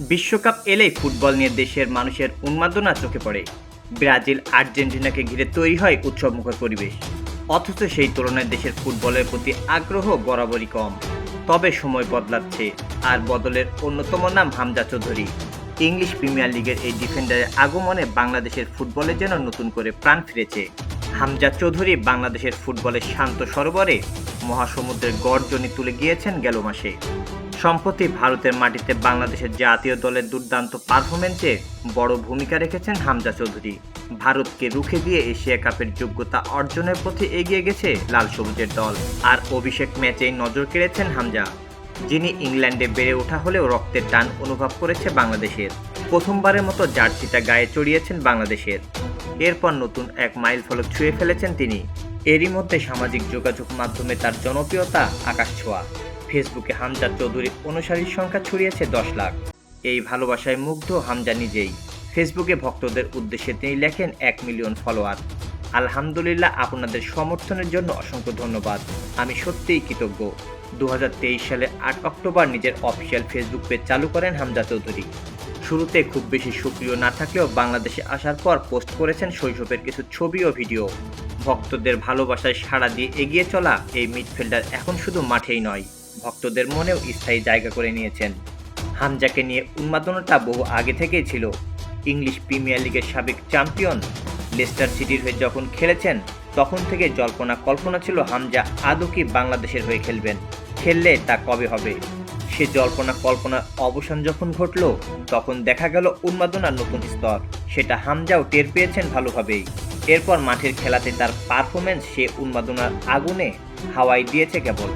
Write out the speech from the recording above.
বিশ্বকাপ এলেই ফুটবল নিয়ে দেশের মানুষের উন্মাদনা চোখে পড়ে। ব্রাজিল আর্জেন্টিনাকে ঘিরে তৈরি হয় উৎসবমুখর পরিবেশ। অথচ সেই তুলনায় দেশের ফুটবলের প্রতি আগ্রহ বরাবরই কম। তবে সময় বদলাচ্ছে, আর বদলের অন্যতম নাম হামজা চৌধুরী। ইংলিশ প্রিমিয়ার লিগের এই ডিফেন্ডারের আগমনে বাংলাদেশের ফুটবলে যেন নতুন করে প্রাণ ফিরেছে। হামজা চৌধুরী বাংলাদেশের ফুটবলের শান্ত সরোবরে মহাসমুদ্রের গর্জনে তুলে গিয়েছেন গেল মাসে। সম্প্রতি ভারতের মাটিতে বাংলাদেশের জাতীয় দলের দুর্দান্ত পারফরমেন্সে বড় ভূমিকা রেখেছেন হামজা চৌধুরী। ভারতকে রুখে দিয়ে এশিয়া কাপের যোগ্যতা অর্জনের পথে এগিয়ে গেছে লাল সবুজের দল। আর অভিষেক ম্যাচেই নজর কেড়েছেন হামজা, যিনি ইংল্যান্ডে বেড়ে ওঠা হলেও রক্তের টান অনুভব করেছে বাংলাদেশের। প্রথমবারের মতো জার্সিটা গায়ে চড়িয়েছেন বাংলাদেশের। এরপর নতুন এক মাইল ফলক ছুঁয়ে ফেলেছেন তিনি। এরই মধ্যে সামাজিক যোগাযোগ মাধ্যমে তার জনপ্রিয়তা আকাশ ছোঁয়া। ফেসবুকে হামজা চৌধুরীর অনুসারীর সংখ্যা ছড়িয়েছে দশ লাখ। এই ভালোবাসায় মুগ্ধ হামজা নিজেই। ফেসবুকে ভক্তদের উদ্দেশ্যে তিনি লেখেন, এক মিলিয়ন ফলোয়ার। আলহামদুলিল্লাহ, আপনাদের সমর্থনের জন্য অসংখ্য ধন্যবাদ। আমি সত্যিই কৃতজ্ঞ। দু হাজার তেইশ সালে আট অক্টোবর নিজের অফিসিয়াল ফেসবুক পেজ চালু করেন হামজা চৌধুরী। শুরুতে খুব বেশি সক্রিয় না থাকলেও বাংলাদেশে আসার পর পোস্ট করেছেন শৈশবের কিছু ছবি ও ভিডিও। ভক্তদের ভালোবাসায় সাড়া দিয়ে এগিয়ে চলা এই মিডফিল্ডার এখন শুধু মাঠেই নয়। ভক্তদের মনেও স্থায়ী জায়গা করে নিয়েছেন। হামজাকে নিয়ে উন্মাদনাটা বহু আগে থেকেই ছিল। ইংলিশ প্রিমিয়ার লিগের সাবেক চ্যাম্পিয়ন লেস্টার সিটির হয়ে যখন খেলেছেন, তখন থেকে জল্পনা কল্পনা ছিল হামজা আদৌ কি বাংলাদেশের হয়ে খেলবেন, খেললে তা কবে হবে? সে জল্পনা কল্পনার অবসান যখন ঘটল, তখন দেখা গেল উন্মাদনার নতুন স্তর। সেটা হামজাও টের পেয়েছেন ভালোভাবেই। এরপর মাঠের খেলাতে তার পারফরমেন্স সে উন্মাদনার আগুনে হাওয়াই দিয়েছে কেবল।